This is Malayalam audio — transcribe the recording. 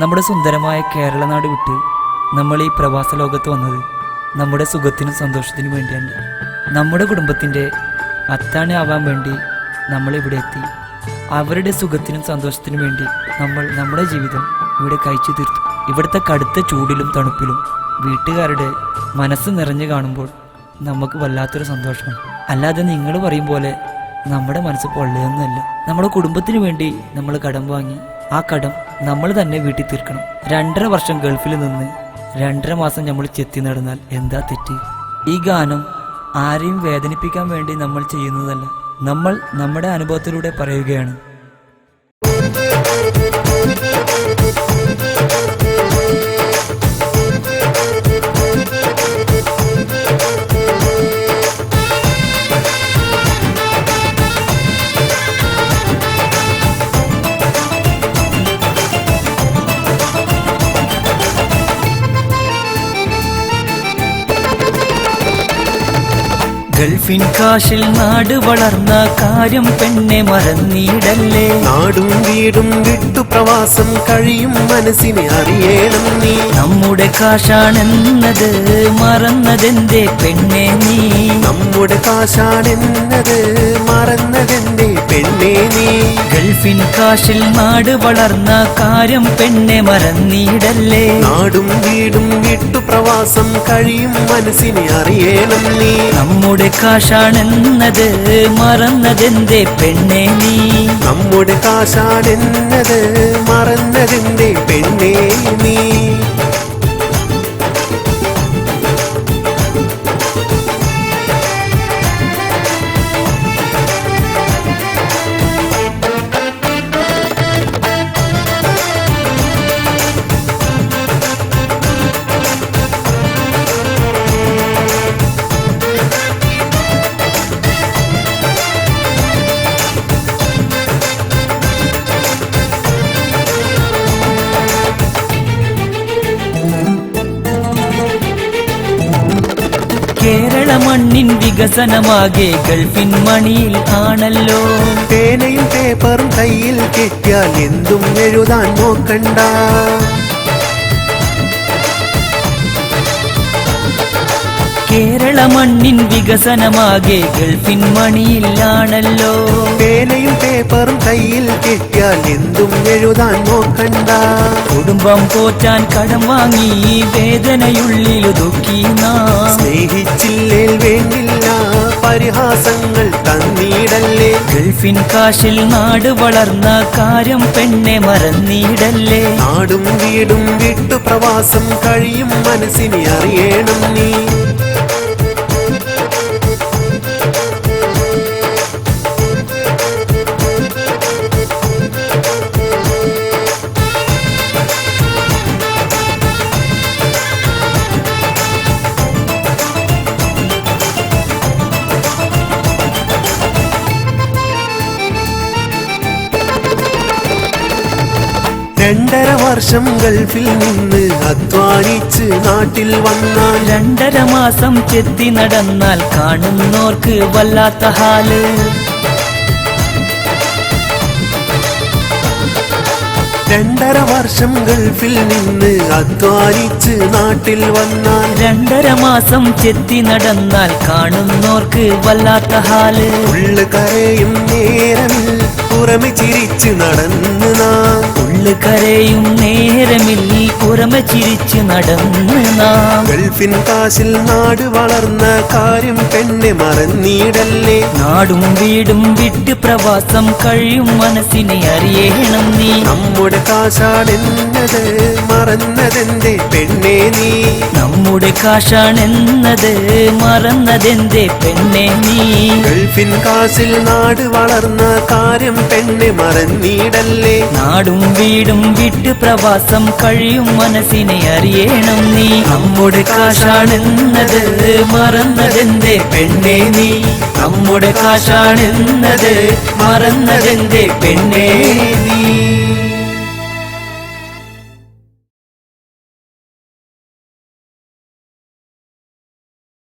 നമ്മുടെ സുന്ദരമായ കേരളനാട് വിട്ട് നമ്മൾ ഈ പ്രവാസ ലോകത്ത് വന്നത് നമ്മുടെ സുഖത്തിനും സന്തോഷത്തിനും വേണ്ടിയാണ്. നമ്മുടെ കുടുംബത്തിന്റെ അത്താണി ആവാൻ വേണ്ടി നമ്മൾ ഇവിടെ എത്തി. അവരുടെ സുഖത്തിനും സന്തോഷത്തിനും വേണ്ടി നമ്മൾ നമ്മുടെ ജീവിതം ഇവിടെ കഴിച്ചു തീർത്തു. ഇവിടുത്തെ കടുത്ത ചൂടിലും തണുപ്പിലും വീട്ടുകാരുടെ മനസ്സ് നിറഞ്ഞു കാണുമ്പോൾ നമുക്ക് വല്ലാത്തൊരു സന്തോഷമാണ്. അല്ലാതെ നിങ്ങൾ പറയും പോലെ നമ്മുടെ മനസ്സ് പൊള്ളയൊന്നുമല്ല. നമ്മുടെ കുടുംബത്തിന് വേണ്ടി നമ്മൾ കടം വാങ്ങി ആ കടം നമ്മൾ തന്നെ വീട്ടിൽ തീർക്കണം. രണ്ടര വർഷം ഗൾഫിൽ നിന്ന് രണ്ടര മാസം നമ്മൾ ചെത്തി നടന്നാൽ എന്താ തെറ്റ്? ഈ ഗാനം ആരെയും വേദനിപ്പിക്കാൻ വേണ്ടി നമ്മൾ ചെയ്യുന്നതല്ല. നമ്മൾ നമ്മുടെ അനുഭവത്തിലൂടെ പറയുകയാണ്. ഗൾഫിൻ കാശിൽ നാട് വളർന്ന കാര്യം പെണ്ണെ മറന്നിടല്ലേ? നാടും വീടും വിട്ടു പ്രവാസം കഴിയും മനസ്സിനെ അറിയണം നീ. നമ്മുടെ കാശാണെന്നത് മറന്നതെന്തേ പെണ്ണെ നീ? നമ്മുടെ കാശാണെന്നത് നീ ഗൾഫിൻ കാശിൽ നാട് വളർന്ന കാര്യം പെണ്ണെ മറന്നിടല്ലേ? നാടും വീടും വിട്ടു പ്രവാസം കഴിയും മനസ്സിനെ അറിയേണം നീ. നമ്മുടെ കാശാണെന്നത് മറന്നതെന്തേ പെണ്ണെ നീ? നമ്മുടെ കാശാണെന്നത് മറന്നതെന്റെ മണ്ണിൻ വികസനമാകെ ഗൾഫിൻ മണിയിൽ ആണല്ലോ. പേനയും പേപ്പറും കയ്യിൽ കിട്ടിയാൽ എന്തും എഴുതാൻ നോക്കണ്ട. കേരള മണ്ണിൻ വികസനമാകെ ഗൾഫിൻ മണിയിലാണല്ലോ പേനയും പേപ്പറും കയ്യിൽ കിട്ടിയാൽ എന്തും എഴുതാൻ നോക്കണ്ട. കുടുംബം പോറ്റാൻ കടം വാങ്ങി വേദനയുള്ളിലൊതുക്കി നാം പരിഹാസങ്ങൾ തന്നീടല്ലേ? ഗൾഫിൻ കാശിൽ നാട് വളർന്ന കാര്യം പെണ്ണെ മറന്നീടല്ലേ? നാടും വീടും വിട്ടു പ്രവാസം കഴിയും മനസ്സിനെ അറിയണം നീ. രണ്ടര വർഷം ഗൾഫിൽ നിന്ന് അധ്വാനിച്ച് നാട്ടിൽ വന്നാൽ രണ്ടര മാസം ചെത്തി നടന്നാൽ കാണുന്നോർക്ക് വല്ലാത്ത ഹാൽ. രണ്ടര വർഷം ഗൾഫിൽ നിന്ന് അധ്വാനിച്ച് നാട്ടിൽ വന്നാൽ രണ്ടര മാസം ചെത്തി നടന്നാൽ കാണുന്നോർക്ക് വല്ലാത്ത ഹാൽ. ഉള്ളു കരയും നേരമിൽ പുറമെ ചിരിച്ച് നടന്നു നാം കരയും നേരമിൽ പുറമ ചിരിച്ച് നടന്ന് നാം. ഗൾഫിൻ കാശിൽ നാട് വളർന്ന കാര്യം പെണ്ണെ മറന്നീടല്ലേ? നാടും വീടും വിട്ട് പ്രവാസം കഴിയും മനസ്സിനെ അറിയണം നീ. നമ്മുടെ കാശാണെന്നത് മറന്നതെന്റെ പെണ്ണെ നീ? നമ്മുടെ കാശാണെന്നത് മറന്നതെന്തേ പെണ്ണെ നീ. ഗൾഫിൻ കാശിൽ നാട് വളർന്ന കാര്യം പെണ്ണെ മറന്നീടല്ലേ? നാടും വീടും വിട്ട് പ്രവാസം കഴിയും മനസ്സിനെ അറിയണം നീ. നമ്മുടെ കാശാണെന്നത് മറന്നതെന്തേ പെണ്ണെ നീ? നമ്മുടെ കാശാണെന്നത് മറന്നതെന്തേ പെണ്ണേ?